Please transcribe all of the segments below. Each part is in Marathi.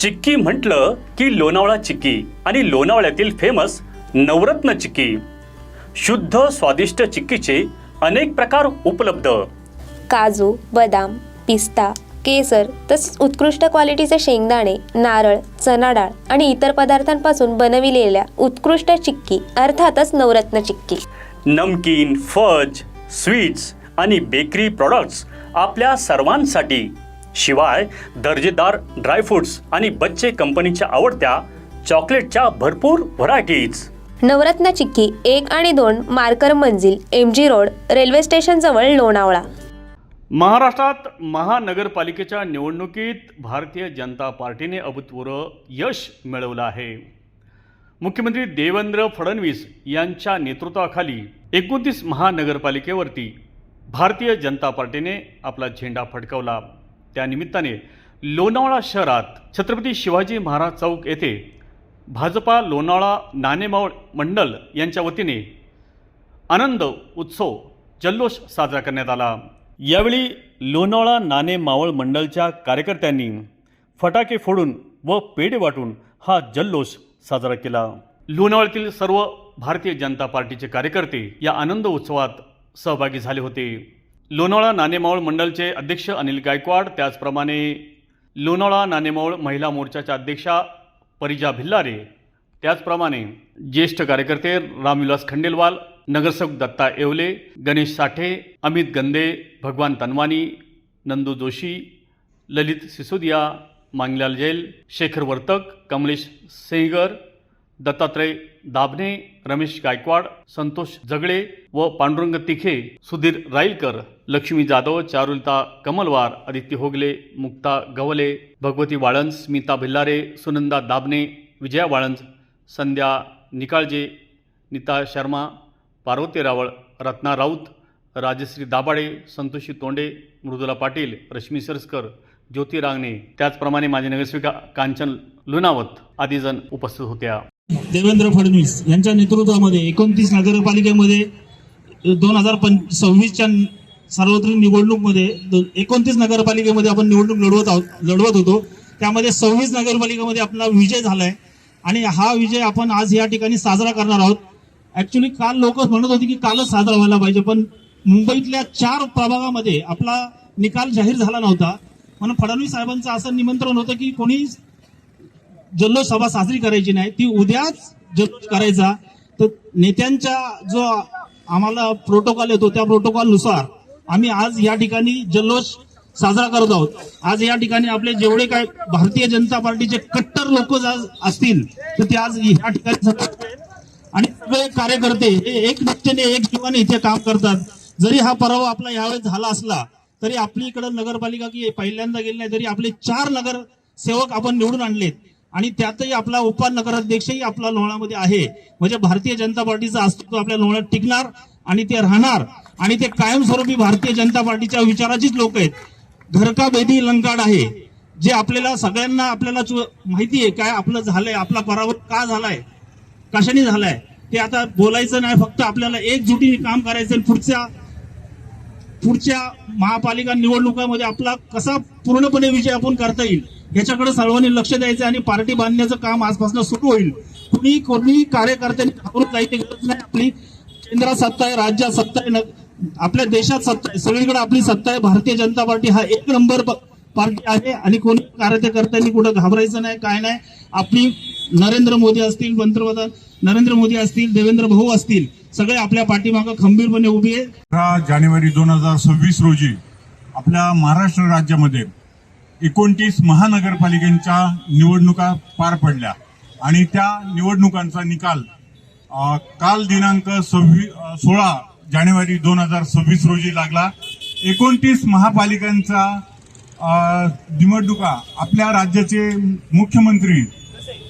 चिक्की म्हटलं की लोणावळा चिक्की आणि लोणावळ्यातील फेमस नवरत्न चिक्की. शुद्ध स्वादिष्ट चिक्कीचे अनेक प्रकार उपलब्ध. काजू बदाम पिस्ता केसर तसेच उत्कृष्ट क्वालिटीचे शेंगदाणे नारळ चना डाळ आणि इतर पदार्थांपासून बनविलेल्या उत्कृष्ट चिक्की अर्थातच नवरत्न चिक्की. नमकीन फज स्वीट्स आणि बेकरी प्रॉडक्ट्स आपल्या सर्वांसाठी शिवाय दर्जेदार ड्रायफ्रुट्स आणि बच्चे कंपनीच्या आवडत्या चॉकलेटच्या भरपूर व्हरायटीज. नवरत्न चिक्की एक आणि दोन Markar Manzil M G road railway station जवळ लोणावळा. महाराष्ट्रात महानगरपालिकेच्या निवडणुकीत भारतीय जनता पार्टीने अभूतपूर्व यश मिळवलं आहे. मुख्यमंत्री देवेंद्र फडणवीस यांच्या नेतृत्वाखाली एकोणतीस महानगरपालिकेवरती भारतीय जनता पार्टीने आपला झेंडा फडकवला. त्यानिमित्ताने लोणावळा शहरात छत्रपती शिवाजी महाराज चौक येथे भाजपा लोणावळा नाणेमावळ मंडल यांच्या वतीने आनंद उत्सव जल्लोष साजरा करण्यात आला. यावेळी लोणावळा नाणे मावळ मंडळच्या कार्यकर्त्यांनी फटाके फोडून व पेढे वाटून हा जल्लोष साजरा केला. लोणावळ्यातील सर्व भारतीय जनता पार्टीचे कार्यकर्ते या आनंद उत्सवात सहभागी झाले होते. लोणावळा नाणेमावळ मंडळचे अध्यक्ष अनिल गायकवाड त्याचप्रमाणे लोणावळा नाणेमावळ महिला मोर्चाच्या अध्यक्षा परिजा भिल्लारे त्याचप्रमाणे ज्येष्ठ कार्यकर्ते रामविलास खंडेलवाल नगरसेवक दत्ता येवले गणेश साठे अमित गंदे भगवान तनवानी नंदू जोशी ललित सिसोदिया मांगलाल जैल शेखर वर्तक कमलेश सेंगर दत्तात्रय दाबणे रमेश गायकवाड संतोष जगळे व पांडुरंग तिखे सुधीर राईलकर लक्ष्मी जाधव चारुलता कमलवार आदित्य होगले मुक्ता गवले भगवती वाळंज स्मिता भिल्लारे सुनंदा दाबणे विजया वाळंज संध्या निकाळजे नीता शर्मा पार्वती रावळ रत्ना राऊत राजश्री दाभाडे संतोषी तोंडे मृदुला पाटील रश्मी सरस्कर ज्योती रांगणे. त्याचप्रमाणे माझे नगरसेविका कांचन लुनावत आदी जण उपस्थित होत्या. देवेंद्र फडणवीस यांच्या नेतृत्वामध्ये एकोणतीस नगरपालिकेमध्ये दोन हजार पं सव्वीसच्या सार्वत्रिक निवडणूकमध्ये एकोणतीस नगरपालिकेमध्ये आपण निवडणूक लढवत आहोत लढवत होतो. त्यामध्ये सव्वीस नगरपालिकेमध्ये आपला विजय झालाय. आणि हा विजय आपण आज या ठिकाणी साजरा करणार आहोत. ऍक्च्युली काल लोक म्हणत होते की कालच साजरा व्हायला पाहिजे पण मुंबईतल्या चार प्रभागामध्ये आपला निकाल जाहीर झाला नव्हता. म्हणून फडणवीस साहेबांचं असं निमंत्रण होतं की कोणी जल्लोष सभा साजरी करायची नाही ती उद्याच जल्लोष करायचा तर नेत्यांच्या जो आम्हाला प्रोटोकॉल येतो त्या प्रोटोकॉलनुसार आम्ही आज या ठिकाणी जल्लोष साजरा करत आहोत. आज या ठिकाणी आपले जेवढे काय भारतीय जनता पार्टीचे कट्टर लोक असतील तर ते आज या ठिकाणी आणि सगळे कार्यकर्ते हे एक निष्ठेने एक जीवाने इथे काम करतात. जरी हा पराभव आपला यावेळेस झाला असला तरी आपली इकडं नगरपालिका की पहिल्यांदा गेली नाही तरी आपले चार नगर सेवक आपण निवडून आणलेत. आणि त्यातही आपला उपनगराध्यक्षही आपला लोणामध्ये आहे. म्हणजे भारतीय जनता पार्टीचं अस्तित्व आपल्या लोणात टिकणार आणि ते राहणार. आणि ते कायमस्वरूपी भारतीय जनता पार्टीच्या विचाराचीच लोक आहेत. घरका बेदी लंकाड आहे. जे आपल्याला सगळ्यांना आपल्याला चु- माहिती आहे काय आपलं झालंय आपला पराभव का झालाय कशाने झालाय ते आता बोलायचं नाही फक्त आपल्याला एकजुटीने काम करायचं पुढच्या पुढच्या महापालिका निवडणुकामध्ये आपला कसा पूर्णपणे विजय आपण करता येईल याच्याकडे सर्वांनी लक्ष द्यायचं आणि पार्टी बांधण्याचं काम आजपासून सुरू होईल. कुणी कोणी कार्यकर्त्यांनी घाबरून जायची गरज नाही. आपली केंद्रात सत्ता आहे राज्यात सत्ता आहे न- आपल्या देशात सत्ता आहे. सगळीकडे आपली सत्ता आहे. भारतीय जनता पार्टी हा एक नंबर प- पार्टी आहे आणि कोणी कार्यकर्त्यांनी कुठं घाबरायचं नाही काय नाही. आपली नरेंद्र मोदी असतील पंतप्रधान नरेंद्र मोदी असतील देवेंद्र भाऊ असतील सगळे आपल्या पाठीमागं खंबीरपणे उभी आहे अठरा जानेवारी दोन हजार सव्वीस रोजी आपल्या महाराष्ट्र राज्यामध्ये एकोणतीस महानगरपालिकांच्या निवडणुका पार पडल्या. आणि त्या निवडणुकांचा निकाल काल दिनांक सव्वी सोळा जानेवारी दोन हजार सव्वीस रोजी लागला. एकोणतीस महापालिकांचा निवडणुका आपल्या राज्याचे मुख्यमंत्री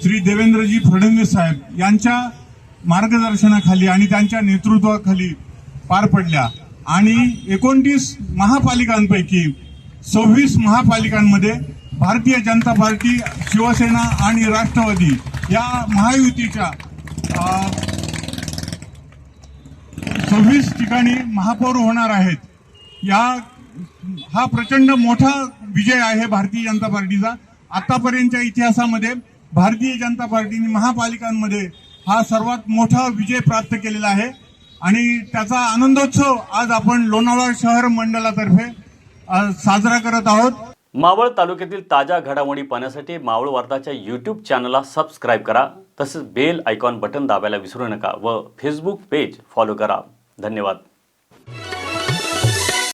श्री देवेंद्रजी फडणवीस साहेब यांच्या मार्गदर्शनाखाली आणि त्यांच्या नेतृत्वाखाली पार पडल्या. आणि एकोणतीस महापालिकांपैकी सव्वीस महापालिकांमध्ये भारतीय जनता पार्टी शिवसेना आणि राष्ट्रवादी या महायुतीच्या सव्वीस ठिकाणी महापौर होणार आहेत. या हा प्रचंड मोठा विजय आहे भारतीय जनता पार्टीचा. आतापर्यंतच्या इतिहासामध्ये भारतीय जनता पार्टीने महापालिकांमध्ये हा सर्वात मोठा विजय प्राप्त केलेला आहे. आणि त्याचा आनंदोत्सव आज आपण लोणावळा शहर मंडळातर्फे साजरा करत आहोत. मावळ तालुक्यातील ताज्या घडामोडी पाहण्यासाठी मावळ वार्ताच्या यूट्यूब चॅनलला सबस्क्राईब करा. तसेच बेल आयकॉन बटन दाबायला विसरू नका व फेसबुक पेज फॉलो करा. धन्यवाद.